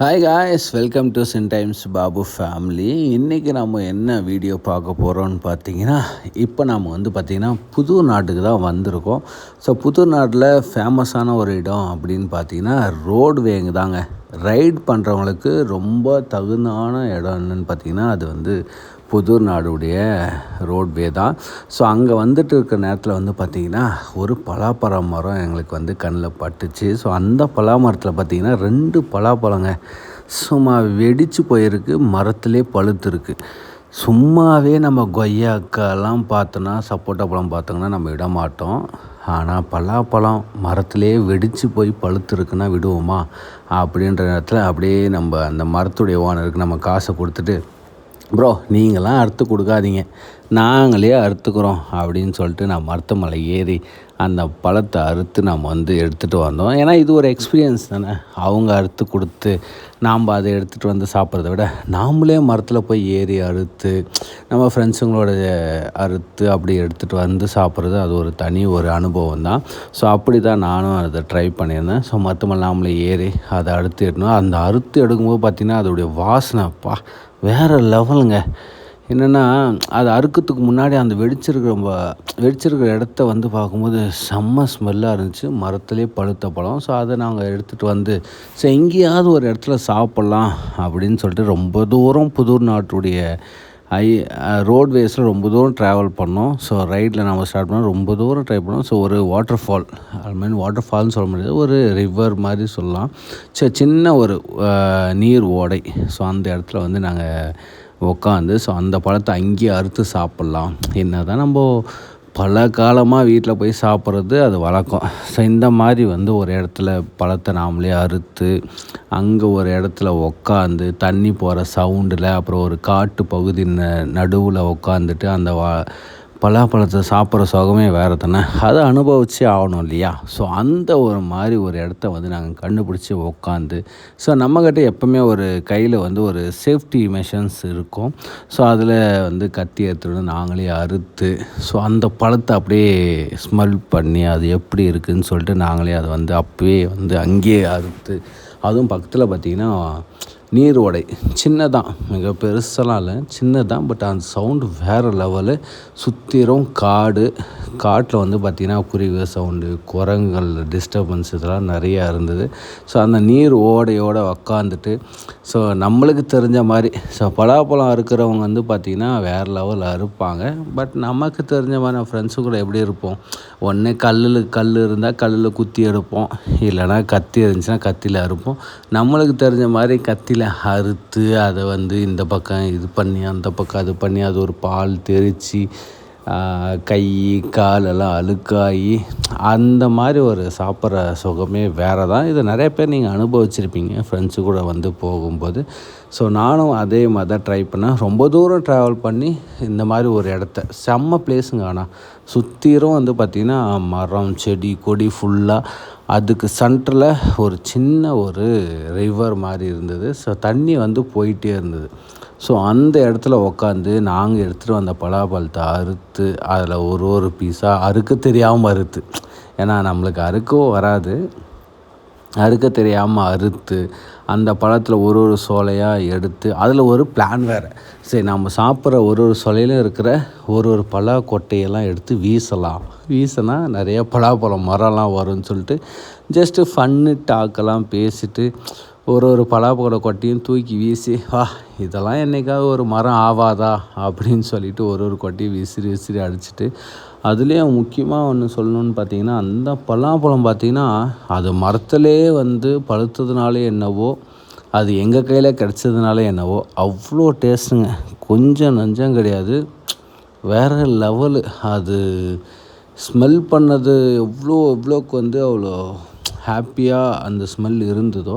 Hi guys welcome to Chin Times Babu family இன்றைக்கி நம்ம என்ன வீடியோ பார்க்க போகிறோம்னு பார்த்தீங்கன்னா இப்போ நம்ம வந்து பார்த்திங்கன்னா புது நாட்டுக்கு தான் வந்திருக்கோம். ஸோ புது நாட்டில் ஃபேமஸான ஒரு இடம் அப்படின்னு பார்த்தீங்கன்னா ரோடுவேங்க தாங்க. ரைட் பண்ணுறவங்களுக்கு ரொம்ப தகுந்தான இடம் என்னன்னு பார்த்தீங்கன்னா அது வந்து புதூர் நாடுடைய ரோட்வே தான். ஸோ அங்கே வந்துட்டு இருக்கிற நேரத்தில் வந்து பார்த்திங்கன்னா ஒரு பலாப்பழ மரம் எங்களுக்கு வந்து கண்ணில் பட்டுச்சு. ஸோ அந்த பலாமரத்தில் பார்த்திங்கன்னா ரெண்டு பலாப்பழங்க சும்மா வெடித்து போயிருக்கு மரத்துலேயே பழுத்துருக்கு. சும்மாவே நம்ம கொய்யாக்கெல்லாம் பார்த்தோன்னா சப்போட்டா பழம் பார்த்தோங்கன்னா நம்ம விட மாட்டோம். ஆனால் பலாப்பழம் மரத்துலேயே வெடித்து போய் பழுத்துருக்குன்னா விடுவோமா? அப்படின்ற நேரத்தில் அப்படியே நம்ம அந்த மரத்துடைய ஓனருக்கு நம்ம காசை கொடுத்துட்டு ப்ரோ நீங்களாம் அறுத்து கொடுக்காதீங்க. நாங்களே அறுத்துக்கிறோம் அப்படின்னு சொல்லிட்டு நான் மருத்துவமலை ஏறி அந்த பழத்தை அறுத்து நம்ம வந்து எடுத்துகிட்டு வந்தோம். ஏன்னா இது ஒரு எக்ஸ்பீரியன்ஸ் தானே. அவங்க அறுத்து கொடுத்து நாம் அதை எடுத்துகிட்டு வந்து சாப்பிட்றத விட நாமளே மரத்தில் போய் ஏறி அறுத்து நம்ம ஃப்ரெண்ட்ஸுங்களோட அறுத்து அப்படி எடுத்துகிட்டு வந்து சாப்பிட்றது அது ஒரு தனி ஒரு அனுபவம் தான். ஸோ அப்படி தான் நானும் அதை ட்ரை பண்ணியிருந்தேன். ஸோ மருத்துவமனை நாமளே ஏறி அதை அறுத்து எடுக்கணும். அந்த அறுத்து எடுக்கும்போது பார்த்திங்கன்னா அதோடைய வாசனைப்பா வேறு லெவலுங்க. என்னென்னா அது அறுக்கிறதுக்கு முன்னாடி அந்த வெடிச்சிருக்கிற வெடிச்சிருக்கிற இடத்த வந்து பார்க்கும்போது செம்ம ஸ்மெல்லாக இருந்துச்சு. மரத்துலேயே பழுத்த பழம். ஸோ அதை நாங்கள் எடுத்துகிட்டு வந்து ஸோ எங்கேயாவது ஒரு இடத்துல சாப்பிட்லாம் அப்படின்னு சொல்லிட்டு ரொம்ப தூரம் புதூர் நாட்டுடைய ஐ ரோட்வேஸில் uh, ரொம்ப தூரம் ட்ராவல் பண்ணோம். ஸோ ரைட்டில் நம்ம ஸ்டார்ட் பண்ணோம். ரொம்ப தூரம் ட்ரை பண்ணோம். ஸோ ஒரு வாட்டர் ஃபால் ஐ மாதிரி வாட்டர் ஃபால்னு சொல்ல முடியாது. ஒரு ரிவர் மாதிரி சொல்லலாம். ஸோ சின்ன ஒரு uh, நீர் ஓடை. ஸோ அந்த இடத்துல வந்து நாங்கள் உட்காந்து ஸோ அந்த பழத்தை அங்கேயே அறுத்து சாப்பிட்லாம். என்ன தான் நம்ம பல காலமாக வீட்டில் போய் சாப்பிட்றது அது வழக்கம். ஸோ இந்த மாதிரி வந்து ஒரு இடத்துல பழத்தை நாமளே அறுத்து அங்கே ஒரு இடத்துல உக்காந்து தண்ணி போகிற சவுண்டில் அப்புறம் ஒரு காட்டு பகுதி நடுவில் உக்காந்துட்டு அந்த வா பலாப்பழத்தை சாப்பிட்ற சுகமே வேறு தானே? அதை அனுபவிச்சே ஆகணும் இல்லையா? ஸோ அந்த ஒரு மாதிரி ஒரு இடத்த வந்து நாங்கள் கண்டுபிடிச்சி உக்காந்து ஸோ நம்மக்கிட்ட எப்போவுமே ஒரு கையில் வந்து ஒரு சேஃப்டி மெஷர்ஸ் இருக்கும். ஸோ அதில் வந்து கத்தி எடுத்துகிட்டு நாங்களே அறுத்து ஸோ அந்த பழத்தை அப்படியே ஸ்மெல் பண்ணி அது எப்படி இருக்குதுன்னு சொல்லிட்டு நாங்களே அதை வந்து அப்போயே வந்து அங்கேயே அறுத்து அதுவும் பக்கத்தில் பார்த்திங்கன்னா நீர் ஓடை. சின்னதான் மிக பெருசெல்லாம் இல்லை சின்னதான் பட் அந்த சவுண்டு வேறு லெவலு சுற்றிரும் காடு காட்டில் வந்து பார்த்திங்கன்னா குருவி சவுண்டு குரங்குகள் டிஸ்டர்பன்ஸ் இதெல்லாம் நிறையா இருந்தது. ஸோ அந்த நீர் ஓடையோடு உக்காந்துட்டு ஸோ நம்மளுக்கு தெரிஞ்ச மாதிரி ஸோ பலாப்பழம் அறுக்கிறவங்க வந்து பார்த்திங்கன்னா வேறு லெவலில் அறுப்பாங்க. பட் நமக்கு தெரிஞ்ச மாதிரி நம்ம ஃப்ரெண்ட்ஸு கூட எப்படி இருப்போம்? ஒன்று கல்லில் கல் இருந்தால் கல்லில் குத்தி எடுப்போம். இல்லைனா கத்தி இருந்துச்சுன்னா கத்தியில் அறுப்போம். நம்மளுக்கு தெரிஞ்ச மாதிரி கத்தியில் அறுத்து அதை வந்து இந்த பக்கம் இது பண்ணி அந்த பக்கம் அது பண்ணி அது ஒரு பால் தெரித்து கை கால் எல்லாம் அழுக்காகி அந்த மாதிரி ஒரு சாப்பிட்ற சுகமே வேறு தான் இது நிறைய பேர் நீங்கள் அனுபவிச்சிருப்பீங்க. ஃப்ரெண்ட்ஸு கூட வந்து போகும்போது. ஸோ நானும் அதே மாதிரி தான் ட்ரை பண்ணேன் ரொம்ப தூரம் ட்ராவல் பண்ணி இந்த மாதிரி ஒரு இடத்த. செம்ம பிளேஸுங்க ஆனால் சுற்றிரும் வந்து பார்த்திங்கன்னா மரம் செடி கொடி ஃபுல்லாக அதுக்கு சென்டரில் ஒரு சின்ன ஒரு ரிவர் மாதிரி இருந்தது. ஸோ தண்ணி வந்து போயிட்டே இருந்தது. ஸோ அந்த இடத்துல உக்காந்து நாங்கள் எடுத்துகிட்டு வந்த பலாப்பழத்தை அறுத்து அதில் ஒரு ஒரு பீஸாக அறுக்க தெரியாமல் அறுத்து. ஏன்னா நம்மளுக்கு அறுக்கவும் வராது. அறுக்க தெரியாமல் அறுத்து அந்த பழத்தில் ஒரு ஒரு சோலையாக எடுத்து அதில் ஒரு பிளான் வேறு. சரி நம்ம சாப்பிட்ற ஒரு ஒரு சோலையிலும் இருக்கிற ஒரு ஒரு பலா கொட்டையெல்லாம் எடுத்து வீசலாம். வீசினா நிறைய பலாப்பழம் மரம்லாம் வரும்னு சொல்லிட்டு ஜஸ்ட்டு ஃபன்னு டாக்கெல்லாம் பேசிட்டு ஒரு ஒரு பலாப்பழ கொட்டையும் தூக்கி வீசி வா இதெல்லாம் என்றைக்காவது ஒரு மரம் ஆவாதா? அப்படின்னு சொல்லிட்டு ஒரு ஒரு கொட்டையும் விசிறி விசிறி அடிச்சுட்டு அதுலேயும் முக்கியமாக ஒன்று சொல்லணுன்னு பார்த்தீங்கன்னா அந்த பலாப்பழம் பார்த்திங்கன்னா அது மரத்துலேயே வந்து பழுத்ததுனாலே என்னவோ அது எங்கள் கையில் கிடச்சதுனால என்னவோ அவ்வளோ டேஸ்ட்டுங்க. கொஞ்சம் நஞ்சம் கிடையாது. வேறு லெவலு. அது ஸ்மெல் பண்ணது எவ்வளோ எவ்வளோக்கு வந்து அவ்வளோ ஹாப்பியாக அந்த ஸ்மெல் இருந்ததோ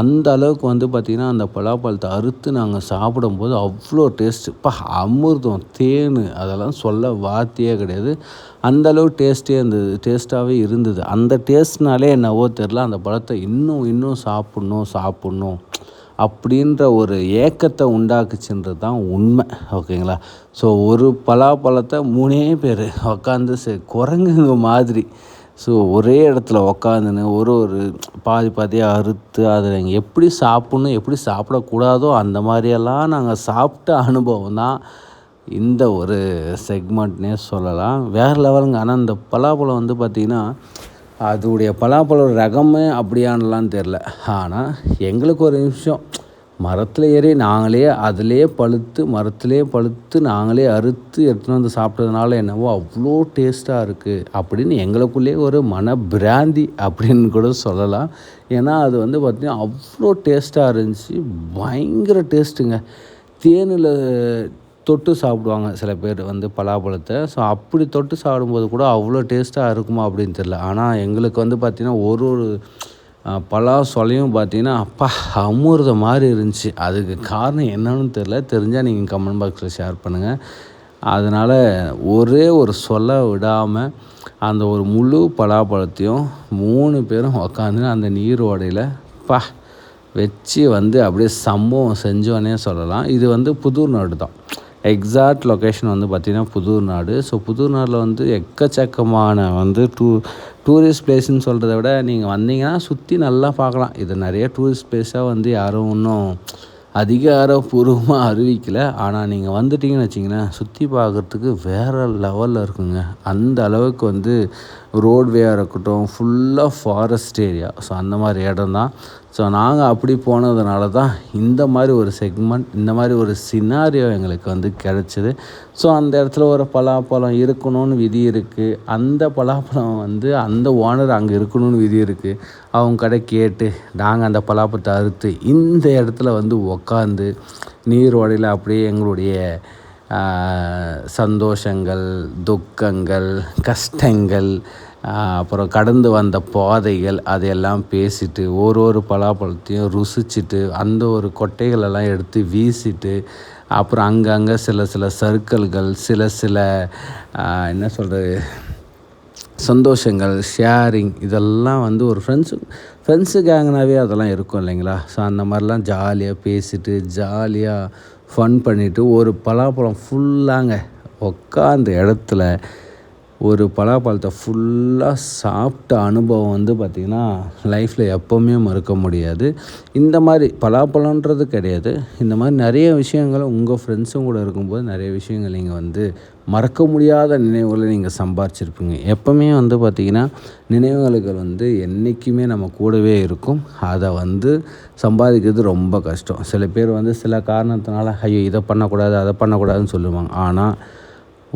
அந்த அளவுக்கு வந்து பார்த்திங்கன்னா அந்த பலாப்பழத்தை அறுத்து நாங்கள் சாப்பிடும்போது அவ்வளோ டேஸ்ட்டு இப்போ அமிர்தம் தேன் அதெல்லாம் சொல்ல வார்த்தையே கிடையாது. அந்த அளவு டேஸ்ட்டே இருந்தது டேஸ்ட்டாகவே இருந்தது. அந்த டேஸ்ட்னாலே என்னவோ தெரில அந்த பழத்தை இன்னும் இன்னும் சாப்பிட்ணும் சாப்பிட்ணும் அப்படின்ற ஒரு ஏக்கத்தை உண்டாக்குச்சுன்றது தான் உண்மை. ஓகேங்களா? ஸோ ஒரு பலாப்பழத்தை மூணே பேர் உக்காந்து குரங்குங்க மாதிரி. ஸோ ஒரே இடத்துல உக்காந்துன்னு ஒரு ஒரு பாதி பாதியாக அறுத்து அதை நாங்கள் எப்படி சாப்பிட்ணும் எப்படி சாப்பிடக்கூடாதோ அந்த மாதிரியெல்லாம் நாங்கள் சாப்பிட்ட அனுபவம் தான் இந்த ஒரு செக்மெண்ட்னே சொல்லலாம். வேறு லெவலுங்க. ஆனால் இந்த பலாப்பழம் வந்து பார்த்திங்கன்னா அதோடைய பலாப்பழம் ரகமே அப்படியானலாம் தெரில ஆனால் எங்களுக்கு ஒரு நிமிஷம் மரத்தில் ஏறி நாங்களே அதிலே பழுத்து மரத்திலே பழுத்து நாங்களே அறுத்து எடுத்துகிட்டு வந்து சாப்பிட்டதுனால என்னவோ அவ்வளோ டேஸ்ட்டாக இருக்குது அப்படின்னு எங்களுக்குள்ளேயே ஒரு மன பிராந்தி அப்படின்னு கூட சொல்லலாம். ஏன்னா அது வந்து பார்த்திங்கன்னா அவ்வளோ டேஸ்ட்டாக இருந்துச்சு. பயங்கர டேஸ்ட்டுங்க தேனில் தொட்டு சாப்பிடுவாங்க சில பேர் வந்து பலாப்பழத்தை. ஸோ அப்படி தொட்டு சாப்பிடும்போது கூட அவ்வளோ டேஸ்ட்டாக இருக்குமா அப்படின்னு தெரில ஆனால் எங்களுக்கு வந்து பார்த்திங்கன்னா ஒரு ஒரு பலா சொலையும் பார்த்தீங்கன்னா அப்பா அமுறுத மாதிரி இருந்துச்சு. அதுக்கு காரணம் என்னன்னு தெரில தெரிஞ்சால் நீங்கள் கமெண்ட் பாக்ஸில் ஷேர் பண்ணுங்கள் அதனால் ஒரே ஒரு சொல்ல விடாமல் அந்த ஒரு முழு பலாப்பழத்தையும் மூணு பேரும் உக்காந்து அந்த நீர் ஓடையில் பா வச்சு வந்து அப்படியே சம்பவம் செஞ்சோன்னே சொல்லலாம். இது வந்து புதூர் நாடு தான். எக்ஸாக்ட் லொக்கேஷன் வந்து பார்த்திங்கன்னா புதூர் நாடு. ஸோ புதூர் நாடில் வந்து எக்கச்சக்கமான வந்து டூ டூரிஸ்ட் பிளேஸ்ன்னு சொல்கிறத விட நீங்கள் வந்தீங்கன்னா சுற்றி நல்லா பார்க்கலாம். இது நிறைய டூரிஸ்ட் பிளேஸாக வந்து யாரும் இன்னும் அதிகாரப்பூர்வமாக அறிவிக்கலை. ஆனால் நீங்கள் வந்துட்டிங்கன்னு வச்சிங்கன்னா சுற்றி பார்க்குறதுக்கு வேறு லெவலில் இருக்குங்க. அந்த அளவுக்கு வந்து ரோட்வேயாக இருக்கட்டும் ஃபுல்லாக ஃபாரஸ்ட் ஏரியா ஸோ அந்த மாதிரி இடம் தான் ஸோ நாங்கள் அப்படி போனதுனால தான் இந்த மாதிரி ஒரு செக்மெண்ட் இந்த மாதிரி ஒரு சினாரியோ எங்களுக்கு வந்து கிடச்சிது. ஸோ அந்த இடத்துல ஒரு பலாப்பழம் இருக்கணும்னு விதி இருக்குது அந்த பலாப்பழம் வந்து அந்த ஓனர் அங்கே இருக்கணும்னு விதி இருக்குது அவங்க கடை கேட்டு நாங்கள் அந்த பலாப்பழத்தை அறுத்து இந்த இடத்துல வந்து உக்காந்து நீரோடையில் அப்படியே எங்களுடைய சந்தோஷங்கள் துக்கங்கள் கஷ்டங்கள் அப்புறம் கடந்து வந்த பாதைகள் அதையெல்லாம் பேசிட்டு ஒரு ஒரு பலாப்பழத்தையும் ருசிச்சுட்டு அந்த ஒரு கொட்டைகளெல்லாம் எடுத்து வீசிட்டு அப்புறம் அங்கங்கே சில சில சர்க்கிள்கள் சில சில என்ன சொல்கிறது சந்தோஷங்கள் ஷேரிங் இதெல்லாம் வந்து ஒரு ஃப்ரெண்ட்ஸு ஃப்ரெண்ட்ஸு கேங்கனாவே அதெல்லாம் இருக்கும் இல்லைங்களா? ஸோ அந்த மாதிரிலாம் ஜாலியாக பேசிட்டு ஜாலியாக ஃபன் பண்ணிவிட்டு ஒரு பலாப்பழம் ஃபுல்லாங்க உட்காந்த இடத்துல ஒரு பலாப்பழத்தை ஃபுல்லாக சாப்பிட்ட அனுபவம் வந்து பார்த்திங்கன்னா லைஃப்பில் எப்போவுமே மறக்க முடியாது. இந்த மாதிரி பலாப்பழன்றது கிடையாது. இந்த மாதிரி நிறைய விஷயங்களை உங்கள் ஃப்ரெண்ட்ஸும் கூட இருக்கும்போது நிறைய விஷயங்கள் நீங்கள் வந்து மறக்க முடியாத நினைவுகளை நீங்கள் சம்பாரிச்சிருப்பீங்க. எப்போவுமே வந்து பார்த்திங்கன்னா நினைவுகளுக்கு வந்து என்றைக்குமே நம்ம கூடவே இருக்கும். அதை வந்து சம்பாதிக்கிறது ரொம்ப கஷ்டம். சில பேர் வந்து சில காரணத்தினால ஐயோ இதை பண்ணக்கூடாது அதை பண்ணக்கூடாதுன்னு சொல்லுவாங்க. ஆனால்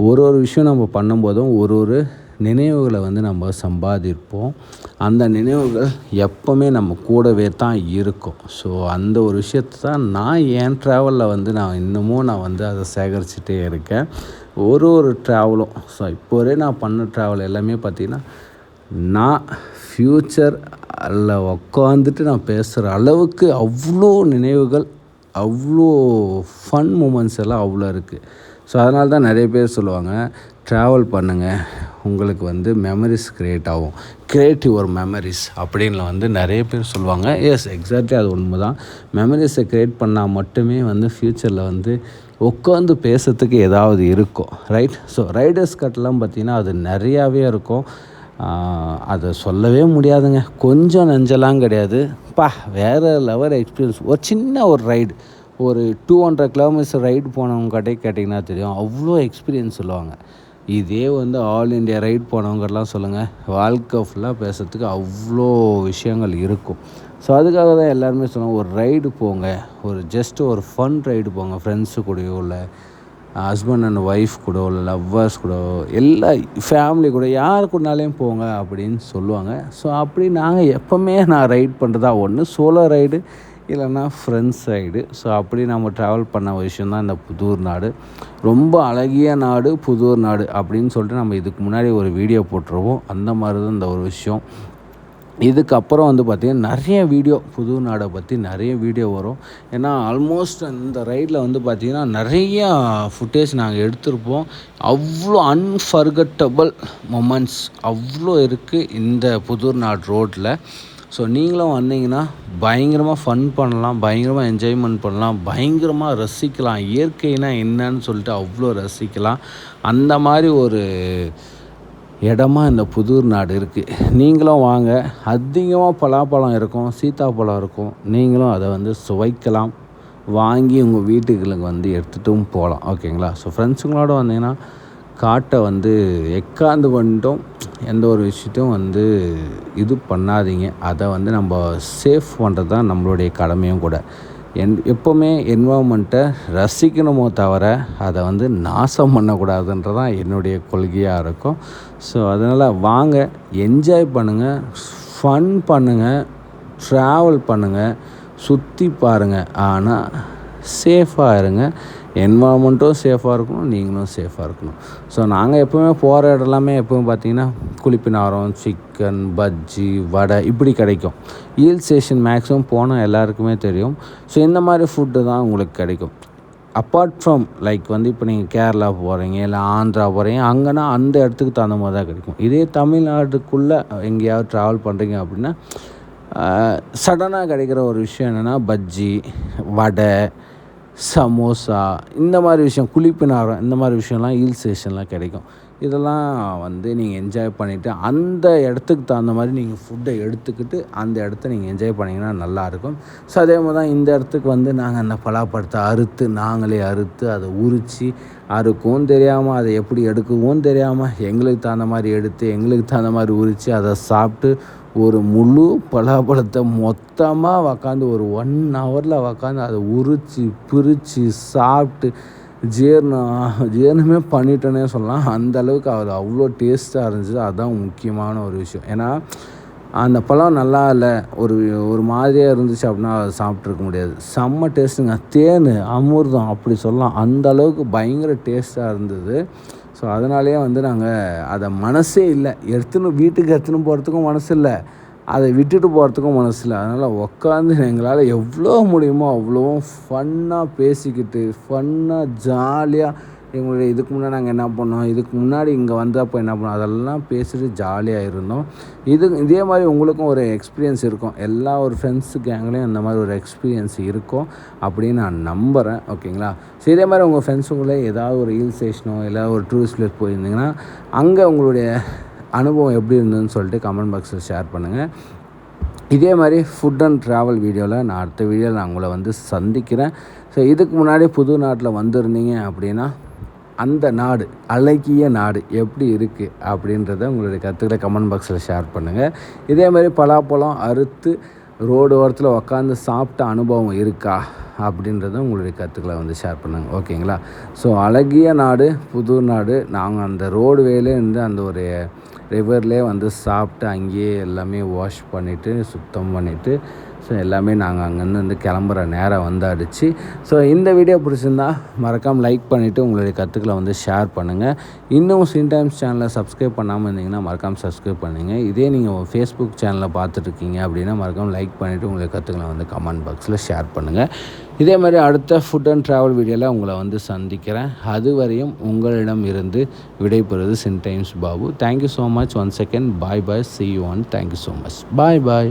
ஒரு ஒரு விஷயம் நம்ம பண்ணும்போதும் ஒரு ஒரு நினைவுகளை வந்து நம்ம சம்பாதிப்போம். அந்த நினைவுகள் எப்போவுமே நம்ம கூடவே தான் இருக்கும். ஸோ அந்த ஒரு விஷயத்தை தான் நான் என் ட்ராவலில் வந்து நான் இன்னமும் நான் வந்து அதை சேகரிச்சுட்டே இருக்கேன். ஒரு ஒரு ட்ராவலும் ஸோ இப்போ வரை நான் பண்ண ட்ராவல் எல்லாமே பார்த்திங்கன்னா நான் ஃப்யூச்சர் அல்ல உட்காந்துட்டு நான் பேசுகிற அளவுக்கு அவ்வளோ நினைவுகள் அவ்வளோ ஃபன் மூமெண்ட்ஸ் எல்லாம் அவ்வளோ இருக்குது ஸோ அதனால தான் நிறைய பேர் சொல்லுவாங்க ட்ராவல் பண்ணுங்கள் உங்களுக்கு வந்து மெமரிஸ் க்ரியேட் ஆகும். க்ரியேட் யுவர் மெமரிஸ் அப்படின்னு வந்து நிறைய பேர் சொல்லுவாங்க. எஸ் எக்ஸாக்ட்லி அது உண்மை தான் மெமரிஸை க்ரியேட் பண்ணால் மட்டுமே வந்து ஃப்யூச்சரில் வந்து உட்காந்து பேசுறதுக்கு ஏதாவது இருக்கும். ரைட் ஸோ ரைடர்ஸ் கட்லாம் பார்த்திங்கன்னா அது நிறையாவே இருக்கும். அதை சொல்லவே முடியாதுங்க. கொஞ்சம் நெஞ்சலாம் கிடையாது. பா வேறு லெவல் எக்ஸ்பீரியன்ஸ் ஒரு சின்ன ஒரு ரைடு ஒரு டூ ஹண்ட்ரட் கிலோமீட்டர் ரைடு போனவங்ககிட்டே கேட்டிங்கன்னா தெரியும். அவ்வளோ எக்ஸ்பீரியன்ஸ் சொல்லுவாங்க. இதே வந்து ஆல் இண்டியா ரைட் போனவங்கலாம் சொல்லுங்கள் வாழ்க்கை ஃபுல்லாக பேசுகிறதுக்கு அவ்வளோ விஷயங்கள் இருக்கும். ஸோ அதுக்காக தான் எல்லாருமே சொல்லுவாங்க ஒரு ரைடு போங்க. ஒரு ஜஸ்ட்டு ஒரு ஃபன் ரைடு போங்க. ஃப்ரெண்ட்ஸு கூடயோ இல்லை ஹஸ்பண்ட் அண்ட் ஒய்ஃப் கூட இல்லை லவ்வர்ஸ் கூட எல்லா ஃபேமிலி கூட யார் கூடனாலையும் போங்க அப்படின்னு சொல்லுவாங்க. ஸோ அப்படி நாங்கள் எப்போவுமே நான் ரைட் பண்ணுறதா ஒன்று சோலோ ரைடு இல்லைன்னா ஃப்ரெண்ட்ஸ் சைடு ஸோ அப்படி நம்ம ட்ராவல் பண்ண விஷயம் தான் இந்த புதூர் நாடு. ரொம்ப அழகிய நாடு புதூர் நாடு அப்படின்னு சொல்லிட்டு நம்ம இதுக்கு முன்னாடி ஒரு வீடியோ போட்டுருவோம். அந்த மாதிரி தான் இந்த ஒரு விஷயம். இதுக்கப்புறம் வந்து பார்த்திங்கன்னா நிறைய வீடியோ புது நாடை பற்றி நிறைய வீடியோ வரும். ஏன்னா ஆல்மோஸ்ட் இந்த ரைடில் வந்து பார்த்திங்கன்னா நிறையா ஃபுட்டேஜ் நாங்கள் எடுத்திருப்போம். அவ்வளோ அன்ஃபர்கட்டபிள் மொமெண்ட்ஸ் அவ்வளோ இருக்குது இந்த புதூர் நாடு ரோட்டில் ஸோ நீங்களும் வந்தீங்கன்னா பயங்கரமாக ஃபன் பண்ணலாம் பயங்கரமாக என்ஜாய்மெண்ட் பண்ணலாம் பயங்கரமாக ரசிக்கலாம். இயற்கைனா என்னன்னு சொல்லிட்டு அவ்வளோ ரசிக்கலாம். அந்த மாதிரி ஒரு இடமா இந்த புதூர் நாடு இருக்குது நீங்களும் வாங்க. அதிகமாக பலாப்பழம் இருக்கும் சீத்தாப்பழம் இருக்கும். நீங்களும் அதை வந்து சுவைக்கலாம். வாங்கி உங்கள் வீட்டுகளுக்கு வந்து எடுத்துகிட்டும் போகலாம் ஓகேங்களா ஸோ ஃப்ரெண்ட்ஸுங்களோட வந்தீங்கன்னா காட்டை வந்து எக்காந்து கொண்டும் எந்த ஒரு விஷயத்தையும் வந்து இது பண்ணாதீங்க. அதை வந்து நம்ம சேஃப் பண்ணுறது தான் நம்மளுடைய கடமையும் கூட. என் எப்போவுமே என்வாமெண்ட்டை ரசிக்கணுமோ தவிர அதை வந்து நாசம் பண்ணக்கூடாதுன்றது தான் என்னுடைய கொள்கையாக இருக்கும். ஸோ அதனால் வாங்க என்ஜாய் பண்ணுங்கள் ஃபன் பண்ணுங்கள் ட்ராவல் பண்ணுங்கள் சுற்றி பாருங்கள் ஆனால் சேஃபாக இருங்க. என்வாமெண்ட்டும் சேஃபாக இருக்கணும் நீங்களும் சேஃபாக இருக்கணும். ஸோ நாங்கள் எப்போவுமே போகிற இடம்லாமே எப்போவுமே பார்த்தீங்கன்னா குளிப்பினாரம் சிக்கன் பஜ்ஜி வடை இப்படி கிடைக்கும். ஹில் ஸ்டேஷன் மேக்ஸிமம் போனால் எல்லாருக்குமே தெரியும். ஸோ இந்த மாதிரி ஃபுட்டு தான் உங்களுக்கு கிடைக்கும். அப்பார்ட் ஃப்ரம் லைக் வந்து இப்போ நீங்கள் கேரளா போகிறீங்க இல்லை ஆந்திரா போகிறீங்க அங்கேனா அந்த இடத்துக்கு தகுந்த மாதிரி தான் கிடைக்கும். இதே தமிழ்நாட்டுக்குள்ளே எங்கேயாவது ட்ராவல் பண்ணுறீங்க அப்படின்னா சடனாக கிடைக்கிற ஒரு விஷயம் என்னென்னா பஜ்ஜி வடை சமோசா இந்த மாதிரி விஷயம் குளிப்பினாரம் இந்த மாதிரி விஷயம்லாம் ஹில் ஸ்டேஷன்லாம் கிடைக்கும். இதெல்லாம் வந்து நீங்கள் என்ஜாய் பண்ணிவிட்டு அந்த இடத்துக்கு தகுந்த மாதிரி நீங்கள் ஃபுட்டை எடுத்துக்கிட்டு அந்த இடத்த நீங்கள் என்ஜாய் பண்ணிங்கன்னா நல்லாயிருக்கும் ஸோ அதே மாதிரி தான் இந்த இடத்துக்கு வந்து நாங்கள் அந்த பலாப்பழத்தை அறுத்து நாங்களே அறுத்து அதை உரித்து அறுக்கவும் தெரியாமல் அதை எப்படி எடுக்கவும் தெரியாமல் எங்களுக்கு தகுந்த மாதிரி எடுத்து எங்களுக்கு தகுந்த மாதிரி உரித்து அதை சாப்பிட்டு ஒரு முழு பலாப்பழத்தை மொத்தமாக உக்காந்து ஒரு ஒன் ஹவரில் உக்காந்து அதை உரித்து பிரித்து சாப்பிட்டு ஜீரணம் ஜீரணமே பண்ணிட்டேனே சொல்லலாம். அந்த அளவுக்கு அது அவ்வளோ டேஸ்ட்டாக இருந்துச்சு. அதுதான் முக்கியமான ஒரு விஷயம். ஏன்னா அந்த பழம் நல்லா இல்லை. ஒரு ஒரு மாதிரியாக இருந்துச்சு அப்படின்னா அதை சாப்பிட்ருக்க முடியாது. செம்ம டேஸ்ட்டுங்க தேன் அமிர்தம் அப்படி சொல்லலாம். அந்த அளவுக்கு பயங்கர டேஸ்ட்டாக இருந்தது. ஸோ அதனாலேயே வந்து நாங்கள் அதை மனசே இல்லை. எடுத்துன்னு வீட்டுக்கு எடுத்துன்னு போகிறதுக்கும் மனசு இல்லை. அதை விட்டுட்டு போகிறதுக்கும் மனசு இல்லை. அதனால் உட்காந்து எங்களால் எவ்வளோ முடியுமோ அவ்வளோவும் ஃபன்னாக பேசிக்கிட்டு ஃபன்னாக ஜாலியாக எங்களுடைய இதுக்கு முன்னாடி நாங்கள் என்ன பண்ணோம்? இதுக்கு முன்னாடி இங்கே வந்தப்போ என்ன பண்ணோம்? அதெல்லாம் பேசிட்டு ஜாலியாக இருந்தோம். இது இதே மாதிரி உங்களுக்கும் ஒரு எக்ஸ்பீரியன்ஸ் இருக்கும். எல்லா ஒரு ஃப்ரெண்ட்ஸு கேங்லேயும் அந்த மாதிரி ஒரு எக்ஸ்பீரியன்ஸ் இருக்கும் அப்படின்னு நான் நம்புகிறேன் ஓகேங்களா? ஸோ இதே மாதிரி உங்கள் ஃப்ரெண்ட்ஸுங்களே ஏதாவது ஒரு ஹில் ஸ்டேஷனோ இல்லை ஒரு டூரிஸ்ட் பிளேஸ் போயிருந்தீங்கன்னா அங்கே உங்களுடைய அனுபவம் எப்படி இருந்ததுன்னு சொல்லிட்டு கமெண்ட் பாக்ஸில் ஷேர் பண்ணுங்கள் இதே மாதிரி ஃபுட் அண்ட் ட்ராவல் வீடியோவில் நான் அடுத்த வீடியோவில் நான் உங்களை வந்து சந்திக்கிறேன். ஸோ இதுக்கு முன்னாடி புது நாட்டில் வந்திருந்தீங்க அப்படின்னா அந்த நாடு அழகிய நாடு எப்படி இருக்குது அப்படின்றத உங்களுடைய கருத்துக்களை கமெண்ட் பாக்ஸில் ஷேர் பண்ணுங்கள் இதே மாதிரி பலாப்பழம் அறுத்து ரோடு ஓரத்தில் உக்காந்து சாப்பிட்ட அனுபவம் இருக்கா அப்படின்றத உங்களுடைய கருத்துக்களை வந்து ஷேர் பண்ணுங்க. ஓகேங்களா ஸோ அழகிய நாடு புது நாடு நாங்கள் அந்த ரோடு வேலே இருந்து அந்த ஒரு ரிவர்லேயே வந்து சாப்பிட்டு அங்கேயே எல்லாமே வாஷ் பண்ணிவிட்டு சுத்தம் பண்ணிவிட்டு ஸோ எல்லாமே நாங்கள் அங்கேருந்து வந்து கிளம்புற நேரம் வந்தாடுச்சு ஸோ இந்த வீடியோ பிடிச்சிருந்தா மறக்காமல் லைக் பண்ணிவிட்டு உங்களுடைய கருத்துக்களை வந்து ஷேர் பண்ணுங்கள் இன்னும் சின் டைம்ஸ் சேனலை சப்ஸ்கிரைப் பண்ணாமல் இருந்தீங்கன்னா மறக்காமல் சப்ஸ்கிரைப் பண்ணுங்கள் இதே நீங்கள் ஃபேஸ்புக் சேனலில் பார்த்துட்ருக்கீங்க அப்படின்னா மறக்காமல் லைக் பண்ணிவிட்டு உங்களுடைய கருத்துக்களை வந்து கமெண்ட் பாக்ஸில் ஷேர் பண்ணுங்கள் இதே மாதிரி அடுத்த ஃபுட் அண்ட் ட்ராவல் வீடியோவில் உங்களை வந்து சந்திக்கிறேன். அதுவரையும் உங்களிடம் இருந்து விடைபெறுவது Chin Times Babu. Thank you so much one second bye bye see you one thank you so much bye bye